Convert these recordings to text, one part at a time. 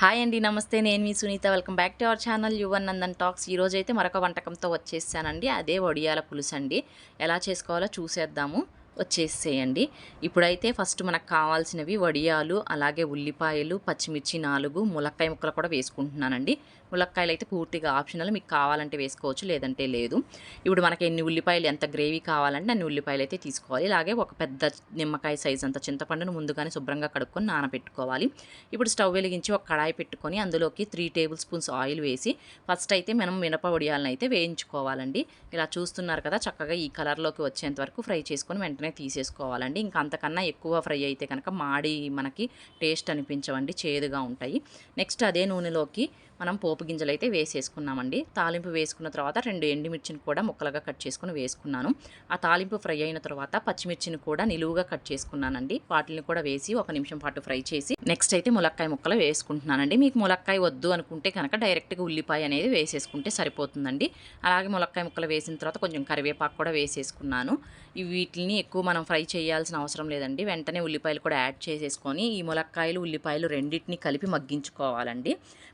Hi అండి నమస్తే. నేను మీ Sunitha. Welcome back to our channel Yuvan Nandan talks. ఈరోజు అయితే మరొక వంటకంతో వచ్చేసానండి. అదే వడియాల పులుసు అండి ఎలా చేసుకోవాలో చూసేద్దాము. వచ్చేసేయండి. ఇప్పుడైతే ఫస్ట్ మనకు కావాల్సినవి వడియాలు అలాగే ఉల్లిపాయలు పచ్చిమిర్చి నాలుగు ములక్కాయ ముక్కలు కూడా వేసుకుంటున్నానండి. ములక్కాయలు అయితే పూర్తిగా ఆప్షనల్ మీకు కావాలంటే వేసుకోవచ్చు లేదంటే లేదు. ఇప్పుడు మనకి ఎన్ని ఉల్లిపాయలు ఎంత గ్రేవీ కావాలంటే అన్ని ఉల్లిపాయలు అయితే తీసుకోవాలి. అలాగే ఒక పెద్ద నిమ్మకాయ సైజ్ అంత చింతపండును ముందుగానే శుభ్రంగా కడుక్కొని నానబెట్టుకోవాలి. ఇప్పుడు స్టవ్ వెలిగించి ఒక కడాయి పెట్టుకొని అందులోకి త్రీ టేబుల్ స్పూన్స్ ఆయిల్ వేసి ఫస్ట్ అయితే మనం మినప వడియాలను అయితే వేయించుకోవాలండి. ఇలా చూస్తున్నారు కదా చక్కగా ఈ కలర్లోకి వచ్చేంత వరకు ఫ్రై చేసుకొని వెంటనే తీసేసుకోవాలండి. ఇంకా అంతకన్నా ఎక్కువ ఫ్రై అయితే కనుక మాడి మనకి టేస్ట్ అనిపించవండి చేదుగా ఉంటాయి. నెక్స్ట్ అదే నూనెలోకి మనం పోపు గింజలు అయితే వేసేసుకున్నామండి. తాలింపు వేసుకున్న తర్వాత రెండు ఎండుమిర్చిని కూడా ముక్కలుగా కట్ చేసుకుని వేసుకున్నాను. ఆ తాలింపు ఫ్రై అయిన తర్వాత పచ్చిమిర్చిని కూడా నిలువుగా కట్ చేసుకున్నానండి. వాటిని కూడా వేసి ఒక నిమిషం పాటు ఫ్రై చేసి నెక్స్ట్ అయితే ములక్కాయ ముక్కలు వేసుకుంటున్నానండి. మీకు ములక్కాయ వద్దు అనుకుంటే కనుక డైరెక్ట్గా ఉల్లిపాయ అనేది వేసేసుకుంటే సరిపోతుందండి. అలాగే ములక్కాయ ముక్కలు వేసిన తర్వాత కొంచెం కరివేపాకు కూడా వేసేసుకున్నాను. వీటిని ఎక్కువ మనం ఫ్రై చేయాల్సిన అవసరం లేదండి. వెంటనే ఉల్లిపాయలు కూడా యాడ్ చేసేసుకొని ఈ ములక్కాయలు ఉల్లిపాయలు రెండింటిని కలిపి మగ్గించుకోవాలండి.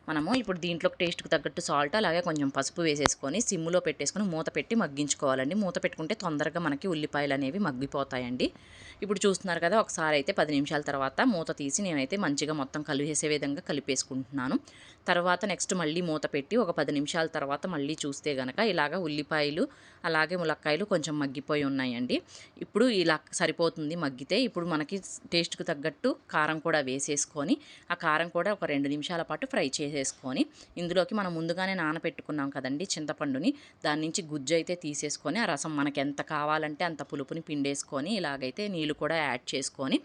మనము ఇప్పుడు ఇప్పుడు దీంట్లోకి టేస్ట్కి తగ్గట్టు సాల్ట్ అలాగే కొంచెం పసుపు వేసేసుకొని సిమ్లో పెట్టేసుకొని మూత పెట్టి మగ్గించుకోవాలండి. మూత పెట్టుకుంటే తొందరగా మనకి ఉల్లిపాయలు అనేవి మగ్గిపోతాయండి. ఇప్పుడు చూస్తున్నారు కదా ఒకసారి అయితే పది నిమిషాల తర్వాత మూత తీసి నేనైతే మంచిగా మొత్తం కలిపేసే విధంగా కలిపేసుకుంటున్నాను. తర్వాత నెక్స్ట్ మళ్ళీ మూత పెట్టి ఒక పది నిమిషాల తర్వాత మళ్ళీ చూస్తే కనుక ఇలాగ ఉల్లిపాయలు అలాగే ములక్కాయలు కొంచెం మగ్గిపోయి ఉన్నాయండి. ఇప్పుడు ఇలా సరిపోతుంది మగ్గితే ఇప్పుడు మనకి టేస్ట్కి తగ్గట్టు కారం కూడా వేసేసుకొని ఆ కారం కూడా ఒక రెండు నిమిషాల పాటు ఫ్రై చేసేసుకొని ఇందులోకి మనం ముందుగానే నానబెట్టుకున్నాం కదండి చింతపండుని. దాని నుంచి గుజ్జు అయితే తీసేసుకొని ఆ రసం మనకి ఎంత కావాలంటే అంత పులుపుని పిండేసుకొని ఇలాగైతే నీళ్ళు కూడా యాడ్ చేసుకొని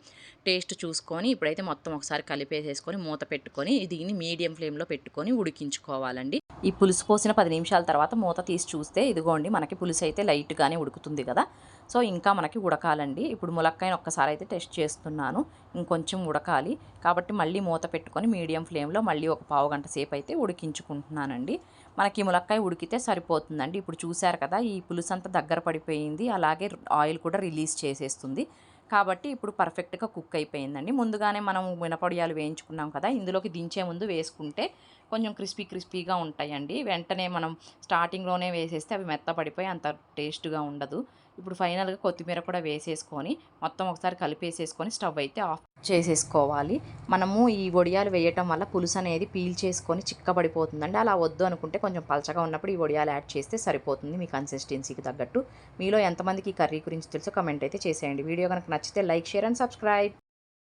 టేస్ట్ చూసుకొని ఇప్పుడైతే మొత్తం ఒకసారి కలిపేసేసుకొని మూత పెట్టుకొని దీన్ని మీడియం ఫ్లేమ్లో పెట్టుకొని ఉడికించుకోవాలండి. ఈ పులుసు పోసిన పది నిమిషాల తర్వాత మూత తీసి చూస్తే ఇదిగోండి మనకి పులుసు అయితే లైట్గానే ఉడుకుతుంది కదా. సో ఇంకా మనకి ఉడకాలండి. ఇప్పుడు ములక్కాయని ఒక్కసారి అయితే టెస్ట్ చేస్తున్నాను. ఇంకొంచెం ఉడకాలి. కాబట్టి మళ్ళీ మూత పెట్టుకొని మీడియం ఫ్లేమ్లో మళ్ళీ ఒక పావు గంట సేపు అయితే ఉడికించుకుంటున్నానండి. మనకి ములక్కాయ ఉడికితే సరిపోతుందండి. ఇప్పుడు చూశారు కదా ఈ పులుసు అంతా దగ్గర పడిపోయింది. అలాగే ఆయిల్ కూడా రిలీజ్ చేసేస్తుంది. కాబట్టి ఇప్పుడు పర్ఫెక్ట్గా కుక్ అయిపోయిందండి. ముందుగానే మనం మినపొడియాలు వేయించుకున్నాం కదా ఇందులోకి దించే ముందు వేసుకుంటే కొంచెం క్రిస్పీ క్రిస్పీగా ఉంటాయండి. వెంటనే మనం స్టార్టింగ్లోనే వేసేస్తే అవి మెత్తపడిపోయి అంత టేస్ట్గా ఉండదు. ఇప్పుడు ఫైనల్గా కొత్తిమీర కూడా వేసేసుకొని మొత్తం ఒకసారి కలిపేసేసుకొని స్టవ్ అయితే ఆఫ్ చేసేసుకోవాలి. మనము ఈ వడియాలు వేయటం వల్ల పులుసు అనేది పీల్ చేసుకొని చిక్కబడిపోతుందండి. అలా వద్దు అనుకుంటే కొంచెం పలచగా ఉన్నప్పుడు ఈ వడియాలు యాడ్ చేస్తే సరిపోతుంది మీ కన్సిస్టెన్సీకి తగ్గట్టు. మీలో ఎంతమందికి ఈ కర్రీ గురించి తెలుసో కమెంట్ అయితే చేసేయండి. వీడియో కనుక నచ్చితే లైక్ షేర్ అండ్ సబ్స్క్రైబ్.